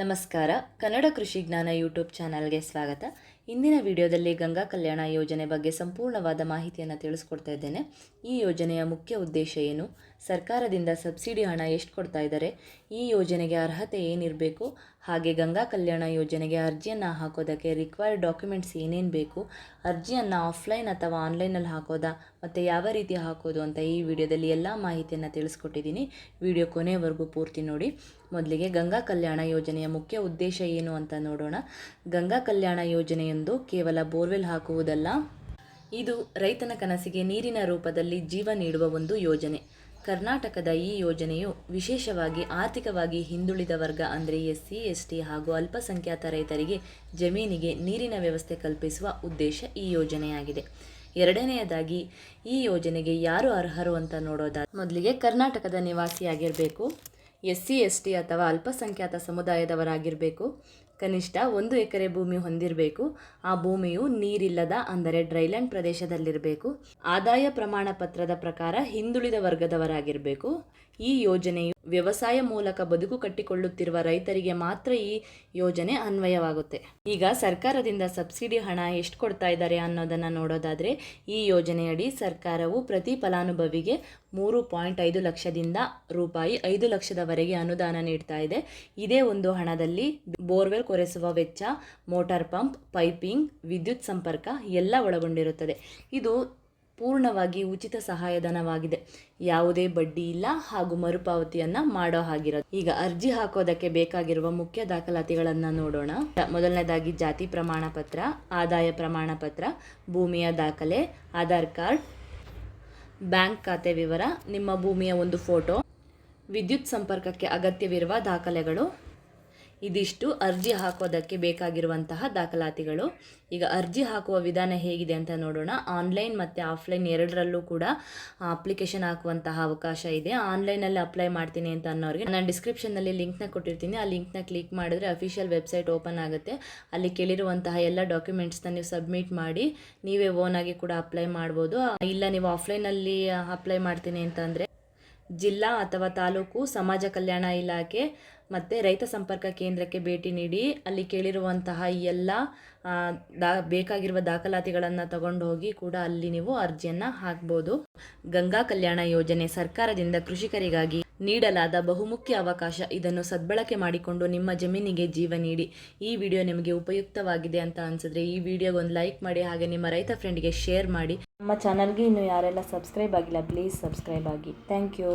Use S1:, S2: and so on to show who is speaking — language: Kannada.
S1: ನಮಸ್ಕಾರ. ಕನ್ನಡ ಕೃಷಿ ಜ್ಞಾನ ಯೂಟ್ಯೂಬ್ ಚಾನಲ್ಗೆ ಸ್ವಾಗತ. ಇಂದಿನ ವಿಡಿಯೋದಲ್ಲಿ ಗಂಗಾ ಕಲ್ಯಾಣ ಯೋಜನೆ ಬಗ್ಗೆ ಸಂಪೂರ್ಣವಾದ ಮಾಹಿತಿಯನ್ನು ತಿಳಿಸ್ಕೊಡ್ತಾ ಇದ್ದೇನೆ. ಈ ಯೋಜನೆಯ ಮುಖ್ಯ ಉದ್ದೇಶ ಏನು? ಸರ್ಕಾರದಿಂದ ಸಬ್ಸಿಡಿ ಹಣ ಎಷ್ಟು ಕೊಡ್ತಾ ಇದ್ದಾರೆ ಈ ಯೋಜನೆಗೆ ಅರ್ಹತೆ ಏನಿರಬೇಕು? ಹಾಗೆ ಗಂಗಾ ಕಲ್ಯಾಣ ಯೋಜನೆಗೆ ಅರ್ಜಿಯನ್ನು ಹಾಕೋದಕ್ಕೆ ರಿಕ್ವೈರ್ಡ್ ಡಾಕ್ಯುಮೆಂಟ್ಸ್ ಏನೇನು ಬೇಕು? ಅರ್ಜಿಯನ್ನು ಆಫ್ಲೈನ್ ಅಥವಾ ಆನ್ಲೈನಲ್ಲಿ ಹಾಕೋದಾ? ಮತ್ತು ಯಾವ ರೀತಿ ಹಾಕೋದು ಅಂತ ಈ ವಿಡಿಯೋದಲ್ಲಿ ಎಲ್ಲ ಮಾಹಿತಿಯನ್ನು ತಿಳಿಸ್ಕೊಟ್ಟಿದ್ದೀನಿ. ವಿಡಿಯೋ ಕೊನೆಯವರೆಗೂ ಪೂರ್ತಿ ನೋಡಿ. ಮೊದಲಿಗೆ ಗಂಗಾ ಕಲ್ಯಾಣ ಯೋಜನೆಯ ಮುಖ್ಯ ಉದ್ದೇಶ ಏನು ಅಂತ ನೋಡೋಣ. ಗಂಗಾ ಕಲ್ಯಾಣ ಯೋಜನೆಯೊಂದು ಕೇವಲ ಬೋರ್ವೆಲ್ ಹಾಕುವುದಲ್ಲ, ಇದು ರೈತನ ಕನಸಿಗೆ ನೀರಿನ ರೂಪದಲ್ಲಿ ಜೀವ ನೀಡುವ ಒಂದು ಯೋಜನೆ. ಕರ್ನಾಟಕದ ಈ ಯೋಜನೆಯು ವಿಶೇಷವಾಗಿ ಆರ್ಥಿಕವಾಗಿ ಹಿಂದುಳಿದ ವರ್ಗ ಅಂದರೆ ಎಸ್ ಸಿ, ಎಸ್ ಟಿ ಹಾಗೂ ಅಲ್ಪಸಂಖ್ಯಾತ ರೈತರಿಗೆ ಜಮೀನಿಗೆ ನೀರಿನ ವ್ಯವಸ್ಥೆ ಕಲ್ಪಿಸುವ ಉದ್ದೇಶ ಈ ಯೋಜನೆಯಾಗಿದೆ. ಎರಡನೆಯದಾಗಿ, ಈ ಯೋಜನೆಗೆ ಯಾರು ಅರ್ಹರು ಅಂತ ನೋಡೋದಾದ ಮೊದಲಿಗೆ ಕರ್ನಾಟಕದ ನಿವಾಸಿಯಾಗಿರಬೇಕು, ಎಸ್ ಸಿ, ಎಸ್ ಟಿ ಅಥವಾ ಅಲ್ಪಸಂಖ್ಯಾತ ಸಮುದಾಯದವರಾಗಿರಬೇಕು. ಕನಿಷ್ಠ ಒಂದು ಎಕರೆ ಭೂಮಿ ಹೊಂದಿರಬೇಕು. ಆ ಭೂಮಿಯು ನೀರಿಲ್ಲದ, ಅಂದರೆ ಡ್ರೈಲ್ಯಾಂಡ್ ಪ್ರದೇಶದಲ್ಲಿರಬೇಕು. ಆದಾಯ ಪ್ರಮಾಣ ಪತ್ರದ ಪ್ರಕಾರ ಹಿಂದುಳಿದ ವರ್ಗದವರಾಗಿರಬೇಕು. ಈ ಯೋಜನೆಯು ವ್ಯವಸಾಯ ಮೂಲಕ ಬದುಕು ಕಟ್ಟಿಕೊಳ್ಳುತ್ತಿರುವ ರೈತರಿಗೆ ಮಾತ್ರ ಈ ಯೋಜನೆ ಅನ್ವಯವಾಗುತ್ತೆ. ಈಗ ಸರ್ಕಾರದಿಂದ ಸಬ್ಸಿಡಿ ಹಣ ಎಷ್ಟು ಕೊಡ್ತಾ ಇದ್ದಾರೆ ಅನ್ನೋದನ್ನು ನೋಡೋದಾದರೆ, ಈ ಯೋಜನೆಯಡಿ ಸರ್ಕಾರವು ಪ್ರತಿ ಫಲಾನುಭವಿಗೆ ಮೂರು ಪಾಯಿಂಟ್ ಐದು ಲಕ್ಷದಿಂದ ರೂಪಾಯಿ ಐದು ಲಕ್ಷದವರೆಗೆ ಅನುದಾನ ನೀಡ್ತಾ ಇದೆ. ಇದೇ ಒಂದು ಹಣದಲ್ಲಿ ಬೋರ್ವೆಲ್ ಕೊರೆಸುವ ವೆಚ್ಚ, ಮೋಟಾರ್ ಪಂಪ್, ಪೈಪಿಂಗ್, ವಿದ್ಯುತ್ ಸಂಪರ್ಕ ಎಲ್ಲ ಒಳಗೊಂಡಿರುತ್ತದೆ. ಇದು ಪೂರ್ಣವಾಗಿ ಉಚಿತ ಸಹಾಯಧನವಾಗಿದೆ. ಯಾವುದೇ ಬಡ್ಡಿ ಇಲ್ಲ ಹಾಗೂ ಮರುಪಾವತಿಯನ್ನ ಮಾಡೋ ಹಾಗಿರೋದು. ಈಗ ಅರ್ಜಿ ಹಾಕೋದಕ್ಕೆ ಬೇಕಾಗಿರುವ ಮುಖ್ಯ ದಾಖಲಾತಿಗಳನ್ನು ನೋಡೋಣ. ಮೊದಲನೇದಾಗಿ ಜಾತಿ ಪ್ರಮಾಣ ಪತ್ರ, ಆದಾಯ ಪ್ರಮಾಣ ಪತ್ರ, ಭೂಮಿಯ ದಾಖಲೆ, ಆಧಾರ್ ಕಾರ್ಡ್, ಬ್ಯಾಂಕ್ ಖಾತೆ ವಿವರ, ನಿಮ್ಮ ಭೂಮಿಯ ಒಂದು ಫೋಟೋ, ವಿದ್ಯುತ್ ಸಂಪರ್ಕಕ್ಕೆ ಅಗತ್ಯವಿರುವ ದಾಖಲೆಗಳು ಇದಿಷ್ಟು ಅರ್ಜಿ ಹಾಕೋದಕ್ಕೆ ಬೇಕಾಗಿರುವಂತಹ ದಾಖಲಾತಿಗಳು. ಈಗ ಅರ್ಜಿ ಹಾಕುವ ವಿಧಾನ ಹೇಗಿದೆ ಅಂತ ನೋಡೋಣ. ಆನ್ಲೈನ್ ಮತ್ತು ಆಫ್ಲೈನ್ ಎರಡರಲ್ಲೂ ಕೂಡ ಅಪ್ಲಿಕೇಶನ್ ಹಾಕುವಂತಹ ಅವಕಾಶ ಇದೆ. ಆನ್ಲೈನಲ್ಲಿ ಅಪ್ಲೈ ಮಾಡ್ತೀನಿ ಅಂತ ಅನ್ನೋರಿಗೆ ನಾನು ಡಿಸ್ಕ್ರಿಪ್ಷನ್ನಲ್ಲಿ ಲಿಂಕ್ನ ಕೊಟ್ಟಿರ್ತೀನಿ. ಆ ಲಿಂಕ್ನ ಕ್ಲಿಕ್ ಮಾಡಿದ್ರೆ ಅಫಿಷಿಯಲ್ ವೆಬ್ಸೈಟ್ ಓಪನ್ ಆಗುತ್ತೆ. ಅಲ್ಲಿ ಕೇಳಿರುವಂತಹ ಎಲ್ಲ ಡಾಕ್ಯುಮೆಂಟ್ಸ್ನ ನೀವು ಸಬ್ಮಿಟ್ ಮಾಡಿ ನೀವೇ ಓನಾಗಿ ಕೂಡ ಅಪ್ಲೈ ಮಾಡ್ಬೋದು. ಇಲ್ಲ, ನೀವು ಆಫ್ಲೈನಲ್ಲಿ ಅಪ್ಲೈ ಮಾಡ್ತೀನಿ ಅಂತಂದರೆ ಜಿಲ್ಲಾ ಅಥವಾ ತಾಲೂಕು ಸಮಾಜ ಕಲ್ಯಾಣ ಇಲಾಖೆ ಮತ್ತು ರೈತ ಸಂಪರ್ಕ ಕೇಂದ್ರಕ್ಕೆ ಭೇಟಿ ನೀಡಿ ಅಲ್ಲಿ ಕೇಳಿರುವಂತಹ ಎಲ್ಲ ದಾ, ಬೇಕಾಗಿರುವ ದಾಖಲಾತಿಗಳನ್ನು ತಗೊಂಡು ಹೋಗಿ ಕೂಡ ಅಲ್ಲಿ ನೀವು ಅರ್ಜಿಯನ್ನು ಹಾಕ್ಬೋದು. ಗಂಗಾ ಕಲ್ಯಾಣ ಯೋಜನೆ ಸರ್ಕಾರದಿಂದ ಕೃಷಿಕರಿಗಾಗಿ ನೀಡಲಾದ ಬಹುಮುಖ್ಯ ಅವಕಾಶ ಇದನ್ನು ಸದ್ಬಳಕೆ ಮಾಡಿಕೊಂಡು ನಿಮ್ಮ ಜಮೀನಿಗೆ ಜೀವ ನೀಡಿ. ಈ ವಿಡಿಯೋ ನಿಮಗೆ ಉಪಯುಕ್ತವಾಗಿದೆ ಅಂತ ಅನಿಸಿದ್ರೆ ಈ ವಿಡಿಯೋಗೆ ಒಂದು ಲೈಕ್ ಮಾಡಿ ಹಾಗೆ ನಿಮ್ಮ ರೈತ ಫ್ರೆಂಡ್ಗೆ ಶೇರ್ ಮಾಡಿ. ನಮ್ಮ ಚಾನಲ್ಗೆ ಇನ್ನು ಯಾರೆಲ್ಲ ಸಬ್ಸ್ಕ್ರೈಬ್ ಆಗಿಲ್ಲ, ಪ್ಲೀಸ್ ಸಬ್ಸ್ಕ್ರೈಬ್ ಆಗಿ. Thank you.